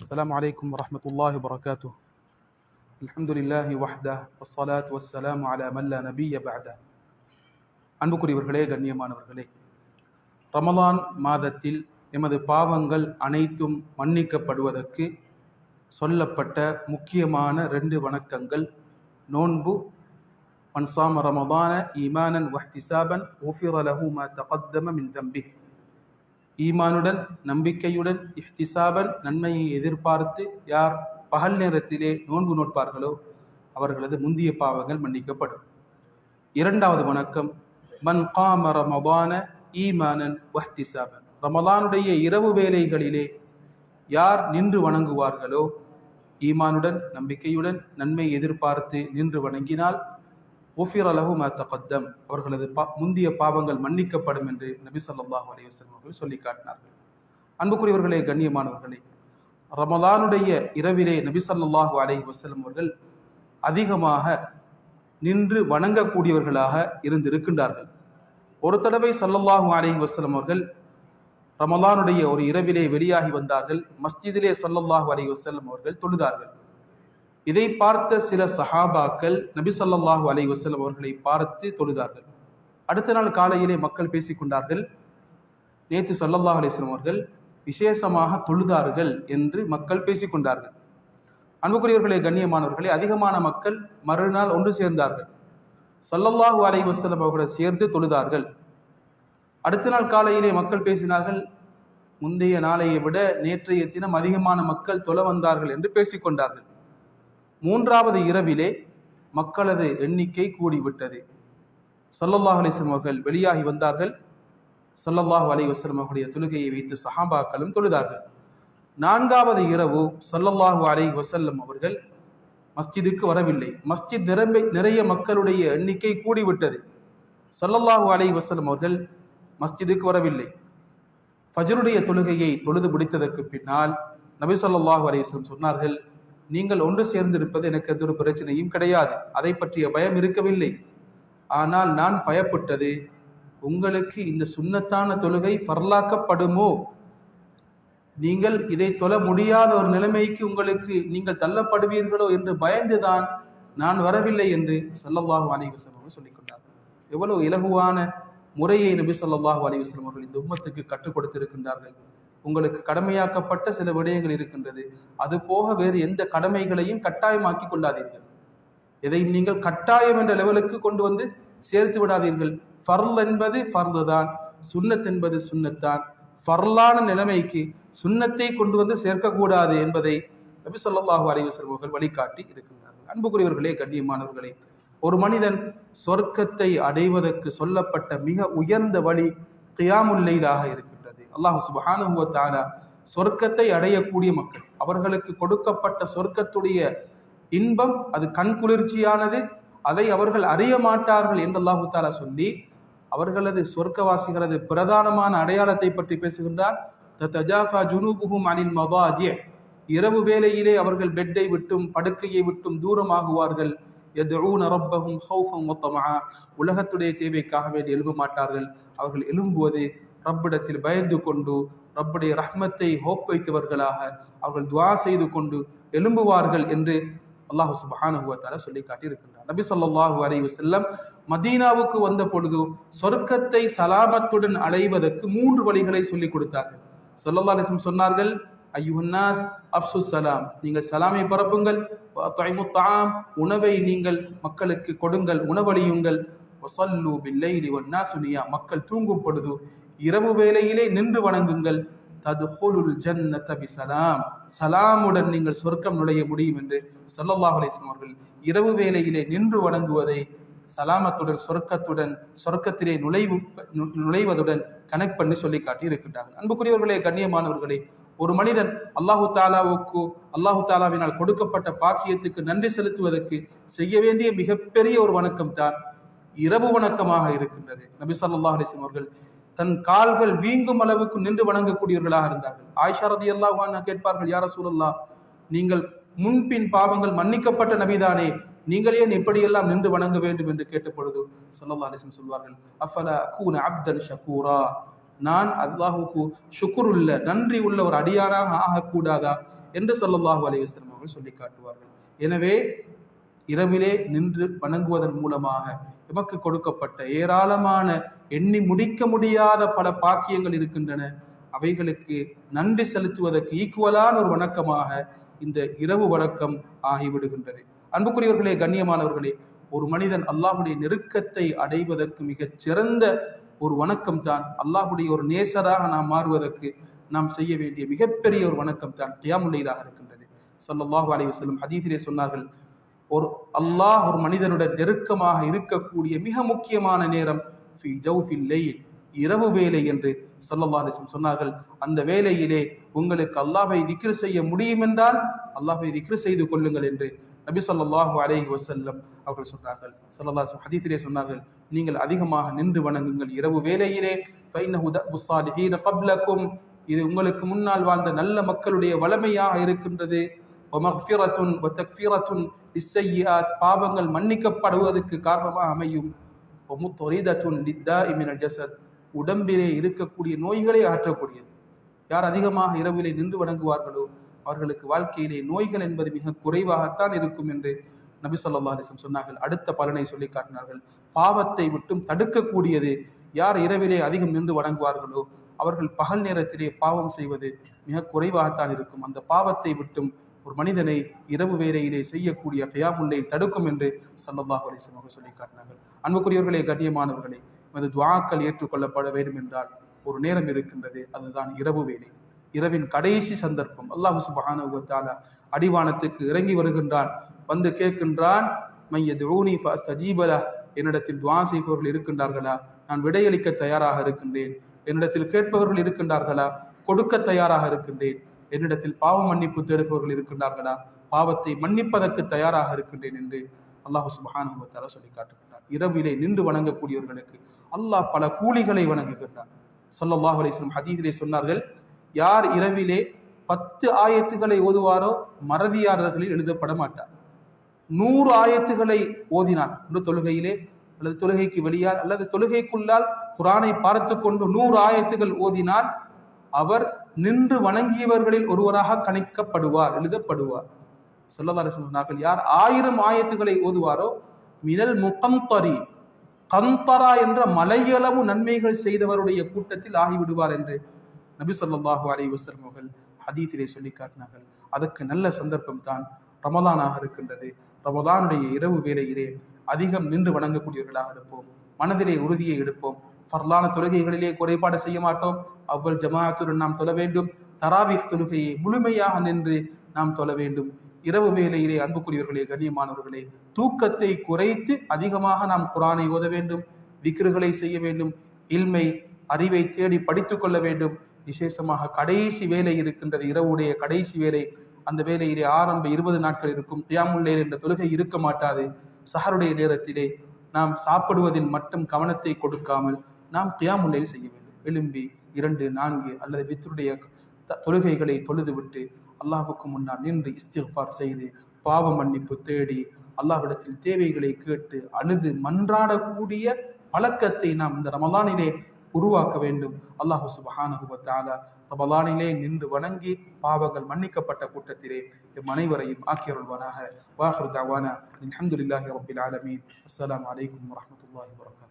السلام عليكم ورحمة الله وبركاته الحمد لله وحده والصلاة والسلام على من لا نبي بعده அன்புக்குரியவர்களே கண்ணியமானவர்களே ரமலான் மாதத்தில் எமது பாவங்கள் அனைத்தும் மன்னிக்கப்படுவதற்கு சொல்லப்பட்ட முக்கியமான ரெண்டு வணக்கங்கள் நோன்பு மன்சாம ரமதான ஈமானன் வஹ்திசாபன் ஊஃபிர லஹு மா தகத்தம மின் தம்பி ஈமானுடன் நம்பிக்கையுடன் இஹ்திசாபன் நன்மையை எதிர்பார்த்து யார் பகல் நேரத்திலே நோன்பு நோட்பார்களோ அவர்களது முந்திய பாவங்கள் மன்னிக்கப்படும். இரண்டாவது வணக்கம். மன் காம ரமபான ஈமானன் வஹ்திசாபன். ரமலானுடைய இரவு வேலைகளிலே யார் நின்று வணங்குவார்களோ ஈமானுடன் நம்பிக்கையுடன் நன்மை எதிர்பார்த்து நின்று வணங்கினால் ஒஃபிர் அலஹு மா தகத்தம். அவர்களது பா முந்திய பாவங்கள் மன்னிக்கப்படும் என்று நபி ஸல்லல்லாஹு அலைஹி அவர்கள் சொல்லி காட்டினார்கள். அன்புக்குரியவர்களே கண்ணியமானவர்களே ரமலானுடைய இரவிலே நபி ஸல்லல்லாஹு அலைஹி வஸல்லம் அவர்கள் அதிகமாக நின்று வணங்கக்கூடியவர்களாக இருந்திருக்கின்றார்கள். ஒரு தடவை சல்லல்லாஹு அலைஹி வசலம் அவர்கள் ரமலானுடைய ஒரு இரவிலே வெளியாகி வந்தார்கள். மஸ்ஜிதிலே சல்லல்லாஹு அலைஹி வசல்லம் அவர்கள் தொழுதார்கள். இதை பார்த்த சில சஹாபாக்கள் நபி சொல்லாஹு அலைஹி வசலம் அவர்களை பார்த்து தொழுதார்கள். அடுத்த நாள் காலையிலே மக்கள் பேசிக்கொண்டார்கள் நேற்று சொல்லல்லாஹ் அலிஸ்லம் அவர்கள் விசேஷமாக தொழுதார்கள் என்று மக்கள் பேசிக் கொண்டார்கள். அன்புக்குரியவர்களே கண்ணியமானவர்களே அதிகமான மக்கள் மறுநாள் ஒன்று சேர்ந்தார்கள். சொல்லல்லாஹு அலை வசலம் அவர்களை சேர்ந்து தொழுதார்கள். அடுத்த நாள் காலையிலே மக்கள் பேசினார்கள் முந்தைய நாளையை விட நேற்றைய தினம் அதிகமான மக்கள் தொலை வந்தார்கள் என்று பேசிக்கொண்டார்கள் மூன்றாவது இரவிலே மக்களது எண்ணிக்கை கூடிவிட்டது. சல்லல்லாஹ் அலிஸ்லம் அவர்கள் வெளியாகி வந்தார்கள். சல்லல்லாஹ் அலி வஸ்லம் அவருடைய தொழுகையை வைத்து சஹாபாக்களும் தொழுதார்கள். நான்காவது இரவு சல்லல்லாஹு அலி வசல்லம் அவர்கள் மஸ்ஜிதுக்கு வரவில்லை. மஸ்ஜித் நிரம்பி நிறைய மக்களுடைய எண்ணிக்கை கூடிவிட்டது. சல்லல்லாஹு அலி வசல்லம் அவர்கள் மஸ்ஜிதுக்கு வரவில்லை. ஃபஜருடைய தொழுகையை தொழுது முடித்ததற்கு பின்னால் நபி சொல்லாஹு அலி வஸ்லம் சொன்னார்கள் நீங்கள் ஒன்று சேர்ந்திருப்பது எனக்கு எந்த ஒரு பிரச்சனையும் கிடையாது. அதை பற்றிய பயம் இருக்கவில்லை. ஆனால் நான் பயப்பட்டது உங்களுக்கு இந்த சுண்ணத்தான தொழுகை பரலாக்கப்படுமோ? நீங்கள் இதை தொழ முடியாத ஒரு நிலைமைக்கு உங்களுக்கு நீங்கள் தள்ளப்படுவீர்களோ என்று பயந்துதான் நான் வரவில்லை என்று ஸல்லல்லாஹு அலிவசம் அவர்கள் சொல்லிக் கொண்டார் எவ்வளவு இலகுவான முறையை நபி ஸல்லல்லாஹு அலைஹி அவர்கள் இந்த உம்மத்துக்கு கற்றுக் கொடுத்திருக்கின்றார்கள். உங்களுக்கு கடமையாக்கப்பட்ட சில விடயங்கள் இருக்கின்றது. அது போக வேறு எந்த கடமைகளையும் கட்டாயமாக்கி கொள்ளாதீர்கள். எதையும் நீங்கள் கட்டாயம் என்ற லெவலுக்கு கொண்டு வந்து சேர்த்து விடாதீர்கள். ஃபர்ல் என்பது ஃபர்து தான் சுண்ணத் என்பது சுண்ணத்தான். ஃபர்லான நிலைமைக்கு சுண்ணத்தை கொண்டு வந்து சேர்க்கக்கூடாது என்பதை நபி சொல்லாஹு அலைஹி அவர்கள் வழிகாட்டி இருக்கின்றார்கள். அன்புக்குரியவர்களே கண்ணியமானவர்களே ஒரு மனிதன் சொர்க்கத்தை அடைவதற்கு சொல்லப்பட்ட மிக உயர்ந்த வழி கியாமுல்லைலாக இருக்கும் அல்லாஹ் சுபஹானஹு சொர்க்கத்தை அடையக்கூடிய மக்கள். அவர்களுக்கு கொடுக்கப்பட்ட சொர்க்கத்துடைய இன்பம் அது கண் குளிர்ச்சியானது அதை அவர்கள் அறிய மாட்டார்கள் என்று அல்லாஹு தாலா சொல்லி அவர்களது சொர்க்கவாசிகளது பிரதானமான அடையாளத்தை பற்றி பேசுகின்றார். இரவு வேளையிலே அவர்கள் பெட்டை விட்டும் படுக்கையை விட்டும் தூரமாகுவார்கள். உலகத்துடைய தேவைக்காக வேண்டி எழும்ப மாட்டார்கள். அவர்கள் எழும்புவது ரப்பிடத்தில் பயந்து கொண்டு ரப்புடைய ரஹ்மத்தை ஹோப் வைத்தவர்களாக அவர்கள் துவா செய்து கொண்டு எழும்புவார்கள் என்று அல்லாஹு சுபஹானுவத்தால சொல்லி காட்டியிருக்கின்றார். நபி ஸல்லல்லாஹு அலைஹி செல்லம் மதீனாவுக்கு வந்த பொழுது சொர்க்கத்தை சலாமத்துடன் அடைவதற்கு மூன்று வழிகளை சொல்லி கொடுத்தார்கள். சொல்லல்லா அலைஹி சொன்னார்கள் ஐயுஹன்னாஸ் அப்சு சலாம் நீங்கள் சலாமை பரப்புங்கள் தாம் உணவை நீங்கள் மக்களுக்கு கொடுங்கள் உணவளியுங்கள் மக்கள் தூங்கும் பொழுது இரவு வேளையிலே நின்று வணங்குங்கள். ததுஹுலுல் ஜன்னத பிசலாம். சலாமுடன் நீங்கள் சொர்க்கம் நுழைய முடியும் என்று சொல்லல்லாஹ் அலிஸ்லாம் அவர்கள் இரவு வேளையிலே நின்று வணங்குவதை சலாமத்துடன் சொர்க்கத்துடன் சொர்க்கத்திலே நுழைவு நுழைவதுடன் கனெக்ட் பண்ணி சொல்லி காட்டி இருக்கின்றார்கள் அன்புக்குரியவர்களே கண்ணியமானவர்களே ஒரு மனிதன் அல்லாஹு தாலாவுக்கு அல்லாஹு தாலாவினால் கொடுக்கப்பட்ட பாக்கியத்துக்கு நன்றி செலுத்துவதற்கு செய்ய வேண்டிய மிகப்பெரிய ஒரு வணக்கம் தான் இரவு வணக்கமாக இருக்கின்றது. நபி ஸல்லல்லாஹு அலிஸ்லாம் அவர்கள் தன் கால்கள் வீங்கும் அளவுக்கு நின்று வணங்கக்கூடியவர்களாக இருந்தார்கள். ஆயிஷா ரதி அல்லாஹ் கேட்பார்கள் யார சூழல்லா நீங்கள் முன்பின் பாவங்கள் மன்னிக்கப்பட்ட நபிதானே நீங்கள் ஏன் இப்படியெல்லாம் நின்று வணங்க வேண்டும்? என்று கேட்ட பொழுது சொல்லல்லா அலிசம் சொல்வார்கள் அஃபல அகூன அப்தன் ஷகூரா? நான் அல்லாஹுக்கு ஷுக்குர் உள்ள நன்றி உள்ள ஒரு அடியாராக ஆகக்கூடாதா? என்று சொல்லல்லாஹு அலைஹி அவர்கள் சொல்லி காட்டுவார்கள். எனவே இரவிலே நின்று வணங்குவதன் மூலமாக எமக்கு கொடுக்கப்பட்ட ஏராளமான எண்ணி முடிக்க முடியாத பல பாக்கியங்கள் இருக்கின்றன. அவைகளுக்கு நன்றி செலுத்துவதற்கு ஈக்குவலான ஒரு வணக்கமாக இந்த இரவு வணக்கம் ஆகிவிடுகின்றது. அன்புக்குரியவர்களே கண்ணியமானவர்களே ஒரு மனிதன் அல்லாஹுடைய நெருக்கத்தை அடைவதற்கு மிகச் சிறந்த ஒரு வணக்கம் தான். அல்லாஹுடைய ஒரு நேசராக நாம் மாறுவதற்கு நாம் செய்ய வேண்டிய மிகப்பெரிய ஒரு வணக்கம் தான் தியாமுல்லையிலாக இருக்கின்றது. ஸல்லல்லாஹு அலைய செல்லும் ஹதீஸிலே சொன்னார்கள் ஒரு அல்லாஹ் ஒரு மனிதனுடன் நெருக்கமாக இருக்கக்கூடிய மிக முக்கியமான நேரம் ஃபி ஜவுஃபில்லை இரவு வேலை என்று சொல்லவாரிசம் சொன்னார்கள். அந்த வேலையிலே உங்களுக்கு அல்லாஹை திக்ரு செய்ய முடியும் என்றால் அல்லாஹை திக்ரு செய்து கொள்ளுங்கள் என்று நபி சொல்லாஹு அலை வசல்லம் அவர்கள் சொன்னார்கள். சொல்லல்லா ஹதீத்திலே சொன்னார்கள் நீங்கள் அதிகமாக நின்று வணங்குங்கள். இரவு வேலையிலே கப்லக்கும் இது உங்களுக்கு முன்னால் வாழ்ந்த நல்ல மக்களுடைய வளமையாக இருக்கின்றது. பாவங்கள் மன்னிக்கப்படுவதற்கு காரணமாக அமையும். முத்தொரிதத்துன் லித்தா இமினல் ஜசத் உடம்பிலே இருக்கக்கூடிய நோய்களை ஆற்றக்கூடியது. யார் அதிகமாக இரவிலே நின்று வணங்குவார்களோ அவர்களுக்கு வாழ்க்கையிலே நோய்கள் என்பது மிக குறைவாகத்தான் இருக்கும் என்று நபி சொல்லா அலிஸ்லம் சொன்னார்கள். அடுத்த பலனை சொல்லி காட்டினார்கள். பாவத்தை விட்டும் தடுக்கக்கூடியது யார் இரவிலே அதிகம் நின்று வணங்குவார்களோ அவர்கள் பகல் நேரத்திலே பாவம் செய்வது மிக குறைவாகத்தான் இருக்கும். அந்த பாவத்தை விட்டும் ஒரு மனிதனை இரவு வேலையிலே செய்யக்கூடிய கயாமுல்லை தடுக்கும் என்று சல்லல்லாஹு அலைஹி அவர்கள் சொல்லி காட்டினார்கள். அன்புக்குரியவர்களே கண்ணியமானவர்களே நமது துவாக்கள் ஏற்றுக்கொள்ளப்பட வேண்டும் என்றால் ஒரு நேரம் இருக்கின்றது. அதுதான் இரவு வேலை இரவின் கடைசி சந்தர்ப்பம். அல்லாஹ் சுப்ஹானஹு அடிவானத்துக்கு இறங்கி வருகின்றான். வந்து கேட்கின்றான் மைய ஃபஅஸ்தஜீப லஹ். என்னிடத்தில் துவா செய்பவர்கள் இருக்கின்றார்களா? நான் விடையளிக்க தயாராக இருக்கின்றேன். என்னிடத்தில் கேட்பவர்கள் இருக்கின்றார்களா? கொடுக்க தயாராக இருக்கின்றேன். என்னிடத்தில் பாவ மன்னிப்பு தேடுபவர்கள் இருக்கின்றார்களா? பாவத்தை மன்னிப்பதற்கு தயாராக இருக்கின்றேன் என்று அல்லாஹ் சுப்ஹானஹு தர சொல்லி காட்டுகின்றார் இரவிலே நின்று வணங்கக்கூடியவர்களுக்கு அல்லாஹ் பல கூலிகளை வணங்குகின்றான். சொல்லல்லாஹ் அலிஸ்லம் ஹதீதிலே சொன்னார்கள் யார் இரவிலே பத்து ஆயத்துகளை ஓதுவாரோ மறதியாளர்களில் எழுதப்பட மாட்டார் நூறு ஆயத்துகளை ஓதினான். ஒரு தொழுகையிலே அல்லது தொழுகைக்கு வெளியால் அல்லது தொழுகைக்குள்ளால் குரானை பார்த்து கொண்டு நூறு ஆயத்துகள் ஓதினால் அவர் நின்று வணங்கியவர்களில் ஒருவராக கணிக்கப்படுவார் எழுதப்படுவார். சொல்லதார சொன்னார்கள் யார்? ஆயிரம் ஆயத்துகளை ஓதுவாரோ? மினல் முகந்தரி. கந்தரா என்ற மலையளவு நன்மைகள் செய்தவருடைய கூட்டத்தில் ஆகிவிடுவார் என்று நபி சொல்லாஹு அலைஹி வஸல்லம் அவர்கள் சொல்லி காட்டினார்கள். அதற்கு நல்ல சந்தர்ப்பம் தான் ரமதானாக இருக்கின்றது. ரமதானுடைய இரவு வேலையிலே அதிகம் நின்று வணங்கக்கூடியவர்களாக இருப்போம். மனதிலே உறுதியை எடுப்போம். ஃபர்லான தொழுகைகளிலே குறைபாடு செய்ய மாட்டோம். அவ்வள் ஜமாஅத்துடன் நாம் தொழ வேண்டும். தராவிக் தொழுகையை முழுமையாக நின்று நாம் தொழ வேண்டும். இரவு வேலையிலே அன்புக்குரியவர்களே கண்ணியமானவர்களே தூக்கத்தை குறைத்து அதிகமாக நாம் குரானை ஓத வேண்டும். விக்ருகளை செய்ய வேண்டும். இல்மை அறிவை தேடி படித்துக்கொள்ள வேண்டும். விசேஷமாக கடைசி வேலை இருக்கின்றது. இரவுடைய கடைசி வேலை. அந்த வேலையிலே ஆரம்ப இருபது நாட்கள் இருக்கும். தியாமுல்லையில் என்ற தொழுகை இருக்க மாட்டாது. சஹருடைய நேரத்திலே நாம் சாப்பிடுவதில் மட்டும் கவனத்தை கொடுக்காமல் நாம் கியாமுல்லையில் செய்ய வேண்டும். எழும்பி இரண்டு நான்கு அல்லது வித்தருடைய தொழுகைகளை தொழுதுவிட்டு அல்லாஹுக்கு முன்னால் நின்று இஸ்திஃபார் செய்து பாவ மன்னிப்பு தேடி அல்லாஹ்விடத்தில் தேவைகளை கேட்டு அழுது மன்றாடக்கூடிய பழக்கத்தை நாம் இந்த ரமலானிலே உருவாக்க வேண்டும். அல்லாஹ் சுப்ஹானஹு ரமலானிலே நின்று வணங்கி பாவங்கள் மன்னிக்கப்பட்ட கூட்டத்திலே எம் அனைவரையும் ஆக்கியருள்வானாக. வாஹிர் தவானா அல்ஹம்துலில்லாஹி ரபில் ஆலமீன். அஸ்லாம் வலைக்கம் வரஹ்மத்துல்லாஹி வரகாத்